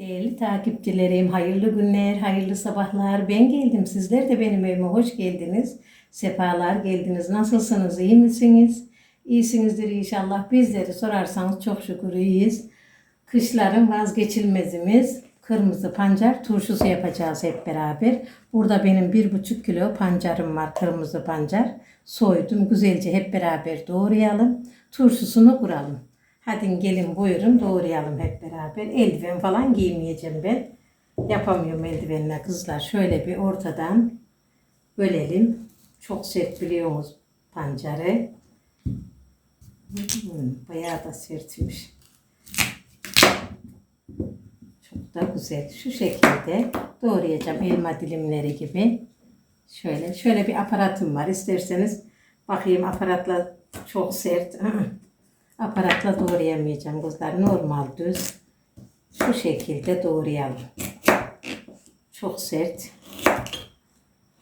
Değerli takipçilerim, hayırlı günler, hayırlı sabahlar. Ben geldim. Sizler de benim evime hoş geldiniz. Sefalar geldiniz. Nasılsınız? iyi misiniz? İyisinizdir inşallah. Bizleri sorarsanız çok şükür iyiyiz. Kışların vazgeçilmezimiz kırmızı pancar turşusu yapacağız hep beraber. Burada benim bir buçuk kilo pancarım var, kırmızı pancar. Soydum. Güzelce hep beraber doğrayalım. Turşusunu kuralım. Hadi gelin buyurun doğrayalım hep beraber. Eldiven falan giymeyeceğim ben. Yapamıyorum eldivenle kızlar. Şöyle bir ortadan bölelim. Çok sert biliyorsunuz pancarı. Hmm, bayağı da sertmiş. Çok da güzel. Şu şekilde doğrayacağım elma dilimleri gibi. Şöyle şöyle bir aparatım var. İsterseniz bakayım aparatla çok sert. Aparatla doğrayamayacağım kızlar. Normal düz. Şu şekilde doğrayalım. Çok sert.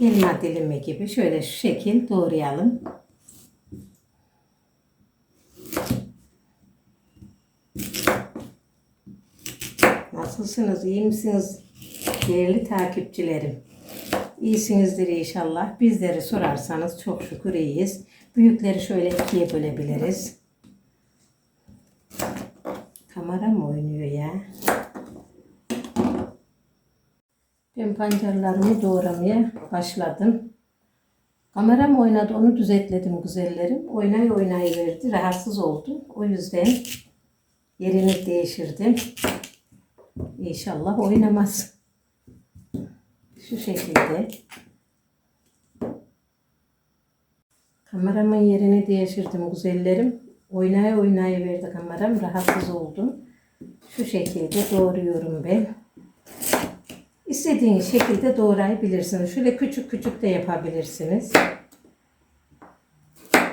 Elma dilimi gibi şöyle şu şekil doğrayalım. Nasılsınız? İyi misiniz? Değerli takipçilerim. İyisinizdir inşallah. Bizleri sorarsanız çok şükür iyiyiz. Büyükleri şöyle ikiye bölebiliriz. Kamera oynuyor ya? Ben pancarlarımı doğramaya başladım. Kamera mı oynadı onu düzeltledim güzellerim. Oynay oynay verdi. Rahatsız oldum. O yüzden yerini değiştirdim. İnşallah oynamaz. Şu şekilde. Kameramın yerini değiştirdim güzellerim. Oynaya oynaya verdi kameram. Rahatsız oldum. Şu şekilde doğruyorum ben. İstediğiniz şekilde doğrayabilirsiniz. Şöyle küçük küçük de yapabilirsiniz.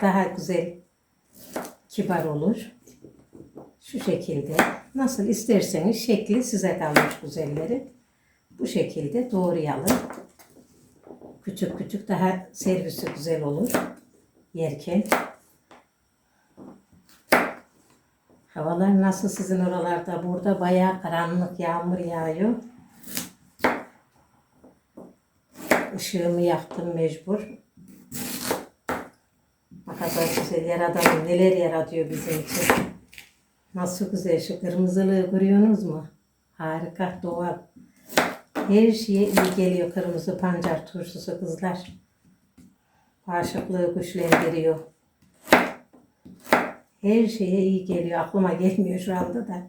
Daha güzel, kibar olur. Şu şekilde. Nasıl isterseniz şekli size kalmış güzelleri. Bu şekilde doğrayalım. Küçük küçük daha servisi güzel olur. Yerken. Havalar nasıl sizin oralarda? Burada bayağı karanlık yağmur yağıyor. Işığımı yaktım mecbur. Ne kadar güzel yaradan neler yaratıyor bizim için. Nasıl güzel şu kırmızılığı görüyorsunuz mu? Harika doğal. Her şeye iyi geliyor kırmızı pancar turşusu kızlar. Bağışıklığı güçlendiriyor. Her şeye iyi geliyor. Aklıma gelmiyor şu anda da.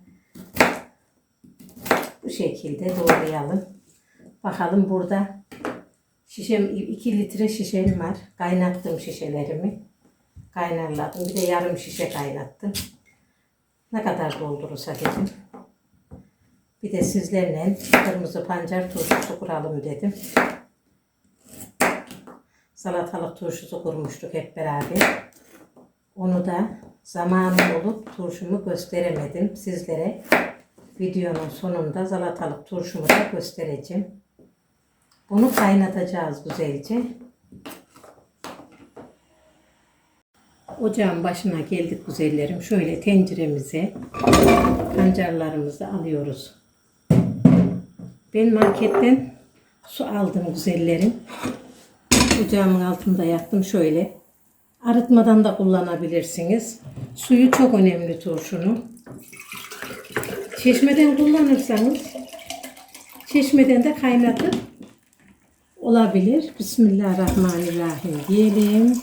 Bu şekilde doğrayalım. Bakalım burada şişem 2 litre şişem var. Kaynattım şişelerimi. Kaynarladım. Bir de yarım şişe kaynattım. Ne kadar doldurursa dedim. Bir de sizlerle kırmızı pancar turşusu kuralım dedim. Salatalık turşusu kurmuştuk hep beraber. Onu da zamanım olup turşumu gösteremedim sizlere. Videonun sonunda salatalık turşumu da göstereceğim. Bunu kaynatacağız güzelce. Ocağın başına geldik güzellerim. Şöyle tenceremize pancarlarımızı alıyoruz. Ben marketten su aldım güzellerim. Ocağımın altında yaktım şöyle. Arıtmadan da kullanabilirsiniz. Suyu çok önemli turşunun. Çeşmeden kullanırsanız çeşmeden de kaynatıp olabilir. Bismillahirrahmanirrahim diyelim.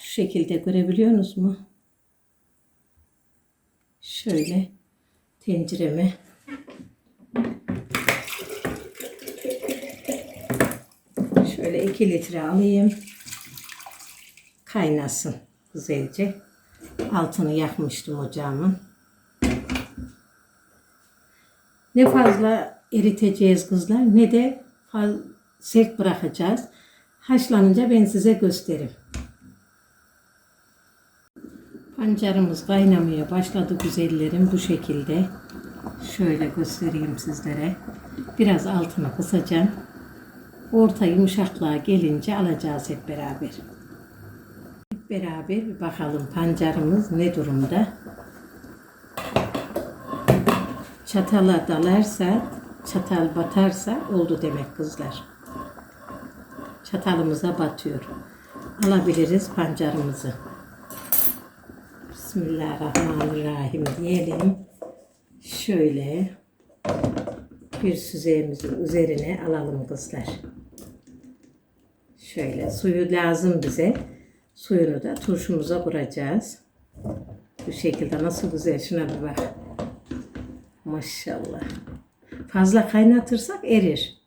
Şu şekilde görebiliyorsunuz mu? Şöyle tencereme şöyle 2 litre alayım. Kaynasın güzelce. Altını yakmıştım ocağımın. Ne fazla eriteceğiz kızlar ne de sert bırakacağız. Haşlanınca ben size gösteririm. Pancarımız kaynamaya başladı güzellerim bu şekilde. Şöyle göstereyim sizlere. Biraz altını kısacağım. Orta yumuşaklığa gelince alacağız hep beraber. Beraber bir bakalım pancarımız ne durumda. Çatala dalarsa, çatal batarsa oldu demek kızlar. Çatalımıza batıyor. Alabiliriz pancarımızı. Bismillahirrahmanirrahim diyelim. Şöyle bir süzeyimizin üzerine alalım kızlar. Şöyle suyu lazım bize. Suyunu da turşumuza vuracağız. Bu şekilde nasıl güzel şuna bir bak. Maşallah. Fazla kaynatırsak erir.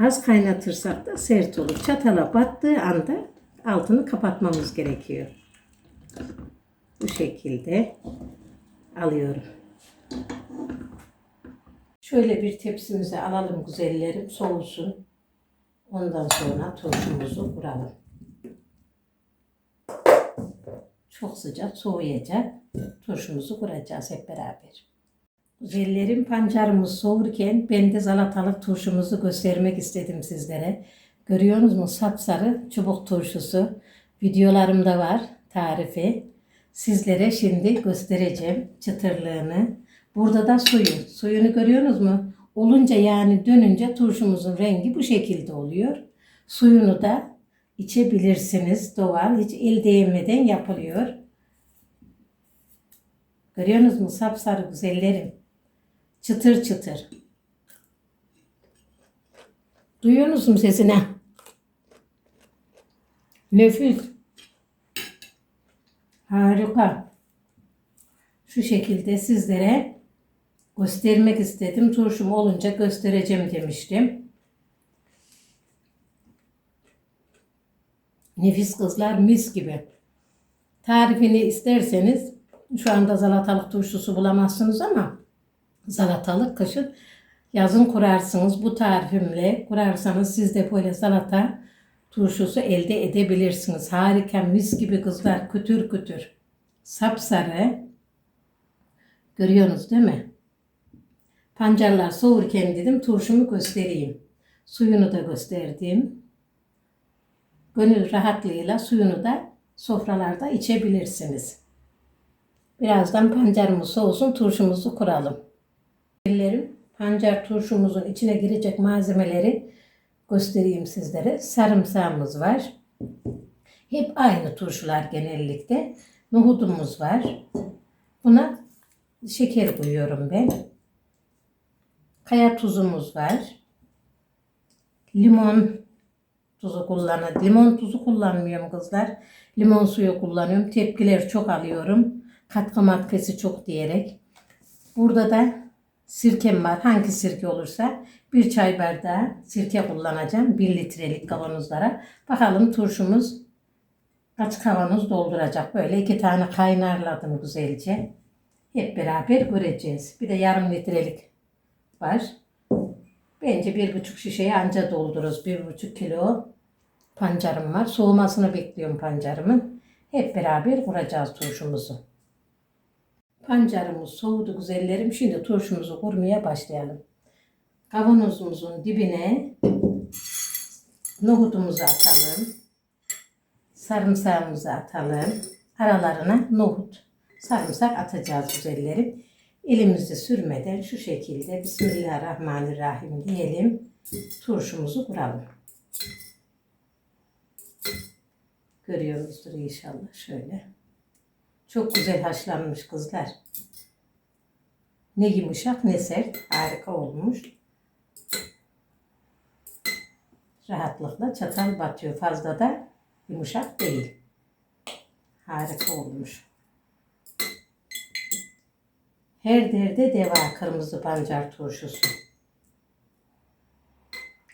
Az kaynatırsak da sert olur. Çatala battığı anda altını kapatmamız gerekiyor. Bu şekilde alıyorum. Şöyle bir tepsimize alalım güzellerim soğusun. Ondan sonra turşumuzu vuralım. Çok sıcak soğuyacak. Turşumuzu kuracağız hep beraber. Güzellerim pancarımız soğurken ben de salatalık turşumuzu göstermek istedim sizlere. Görüyorsunuz mu sapsarı çubuk turşusu. Videolarımda var tarifi. Sizlere şimdi göstereceğim çıtırlığını. Burada da suyu. Suyunu görüyorsunuz mu? Olunca yani dönünce turşumuzun rengi bu şekilde oluyor. Suyunu da içebilirsiniz doğal. Hiç el değmeden yapılıyor. Görüyorsunuz mu? Sapsarı güzellerim. Çıtır çıtır. Duyuyorsunuz mu sesini? Nefis. Harika. Şu şekilde sizlere göstermek istedim. Turşum olunca göstereceğim demiştim. Nefis kızlar mis gibi. Tarifini isterseniz şu anda salatalık turşusu bulamazsınız ama salatalık kışın yazın kurarsınız. Bu tarifimle kurarsanız siz de böyle salata turşusu elde edebilirsiniz. Harika mis gibi kızlar kütür kütür. Sapsarı. Görüyorsunuz değil mi? Pancarlar soğurken dedim turşumu göstereyim. Suyunu da gösterdim. Gönül rahatlığıyla suyunu da sofralarda içebilirsiniz. Birazdan pancarımız soğusun turşumuzu kuralım. Ellerim pancar turşumuzun içine girecek malzemeleri göstereyim sizlere. Sarımsağımız var. Hep aynı turşular genellikle. Nohudumuz var. Buna şeker koyuyorum ben. Kaya tuzumuz var. Limon tuzu kullanıyorum. Limon tuzu kullanmıyorum kızlar. Limon suyu kullanıyorum. Tepkiler çok alıyorum. Katkı maddesi çok diyerek. Burada da sirkem var. Hangi sirke olursa bir çay bardağı sirke kullanacağım. 1 litrelik kavanozlara. Bakalım turşumuz kaç kavanoz dolduracak. Böyle iki tane kaynarladım güzelce. Hep beraber göreceğiz. Bir de yarım litrelik var. Bence bir buçuk şişeyi anca doldururuz. Bir buçuk kilo pancarım var. Soğumasını bekliyorum pancarımın. Hep beraber kuracağız turşumuzu. Pancarımız soğudu güzellerim. Şimdi turşumuzu kurmaya başlayalım. Kavanozumuzun dibine nohutumuzu atalım. Sarımsağımızı atalım. Aralarına nohut, sarımsak atacağız güzellerim. Elimizi sürmeden şu şekilde Bismillahirrahmanirrahim diyelim. Turşumuzu kuralım. Görüyoruzdur inşallah şöyle. Çok güzel haşlanmış kızlar. Ne yumuşak ne sert. Harika olmuş. Rahatlıkla çatal batıyor. Fazla da yumuşak değil. Harika olmuş. Her derde deva kırmızı pancar turşusu.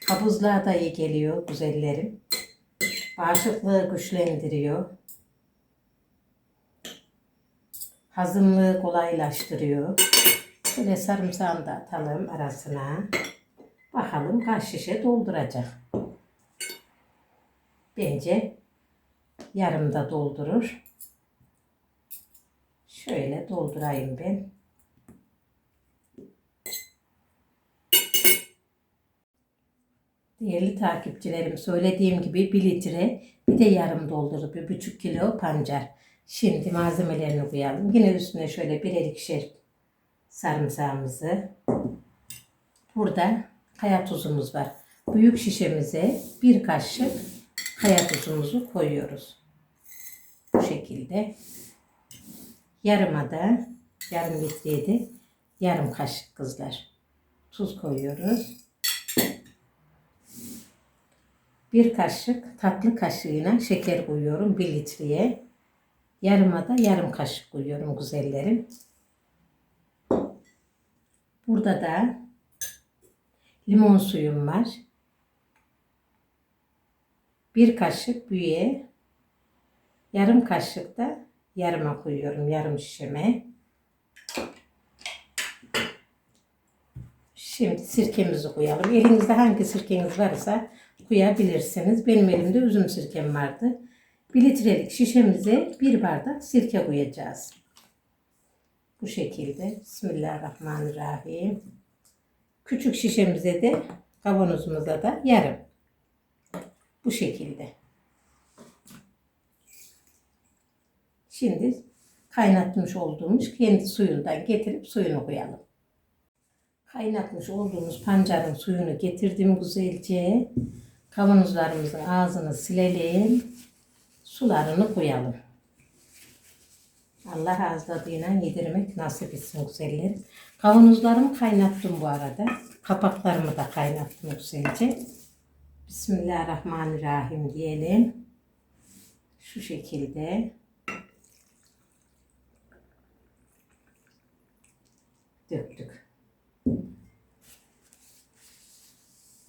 Kabızlığa da iyi geliyor güzellerim. Bağışıklığı güçlendiriyor. Hazımlığı kolaylaştırıyor. Böyle sarımsağını da atalım arasına. Bakalım kaç şişe dolduracak. Bence yarım da doldurur. Şöyle doldurayım ben. Değerli takipçilerim söylediğim gibi bir litre bir de yarım doldurdu bir buçuk kilo pancar. Şimdi malzemelerini koyalım. Yine üstüne şöyle birer ikişer sarımsağımızı. Burada kaya tuzumuz var. Büyük şişemize bir kaşık kaya tuzumuzu koyuyoruz. Bu şekilde. Yarıma da yarım litreye yarım kaşık kızlar. Tuz koyuyoruz. Bir kaşık tatlı kaşığına şeker koyuyorum bir litreye. Yarıma da yarım kaşık koyuyorum güzellerim. Burada da limon suyum var. Bir kaşık büyüğe yarım kaşık da yarıma koyuyorum. Yarım şişeme. Şimdi sirkemizi koyalım. Elinizde hangi sirkeniz varsa koyabilirsiniz. Benim elimde üzüm sirkem vardı. Bir litrelik şişemize bir bardak sirke koyacağız. Bu şekilde. Bismillahirrahmanirrahim. Küçük şişemize de kavanozumuza da yarım. Bu şekilde. Şimdi kaynatmış olduğumuz kendi suyundan getirip suyunu koyalım. Kaynatmış olduğumuz pancarın suyunu getirdim güzelce. Kavanozlarımızın ağzını silelim. Sularını koyalım. Allah azladığıyla yedirmek nasip etsin güzellerim. Kavanozlarımı kaynattım bu arada. Kapaklarımı da kaynattım güzelce. Bismillahirrahmanirrahim diyelim. Şu şekilde. Döktük.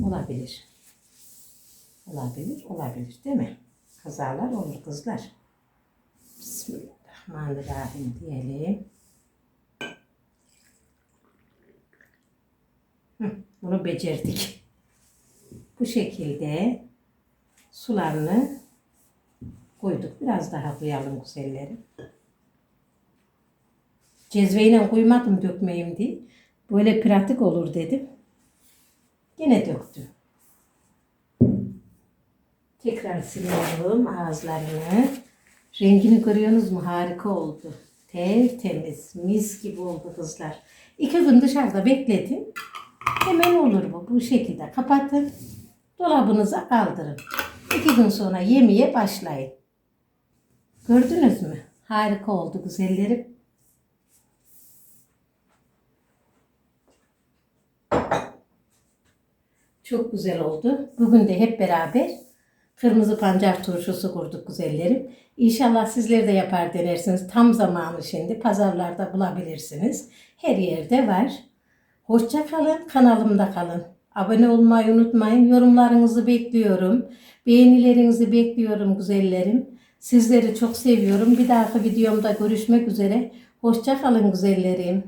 Olabilir. Olabilir, olabilir değil mi? Kazalar olur kızlar. Bismillahirrahmanirrahim diyelim. Bunu becerdik. Bu şekilde sularını koyduk. Biraz daha koyalım güzellerim. Cezveyle koymadım dökmeyeyim diye. Böyle pratik olur dedim. Yine döktüm. Tekrar siliyorum ağızlarını. Rengini görüyorsunuz mu? Harika oldu. Tertemiz, mis gibi oldu kızlar. İki gün dışarıda bekletin. Hemen olur bu. Bu şekilde kapatın. Dolabınıza kaldırın. İki gün sonra yemeye başlayın. Gördünüz mü? Harika oldu güzellerim. Çok güzel oldu. Bugün de hep beraber kırmızı pancar turşusu kurduk güzellerim. İnşallah sizler de yapar denersiniz. Tam zamanı şimdi. Pazarlarda bulabilirsiniz. Her yerde var. Hoşça kalın. Kanalımda kalın. Abone olmayı unutmayın. Yorumlarınızı bekliyorum. Beğenilerinizi bekliyorum güzellerim. Sizleri çok seviyorum. Bir dahaki videomda görüşmek üzere. Hoşça kalın güzellerim.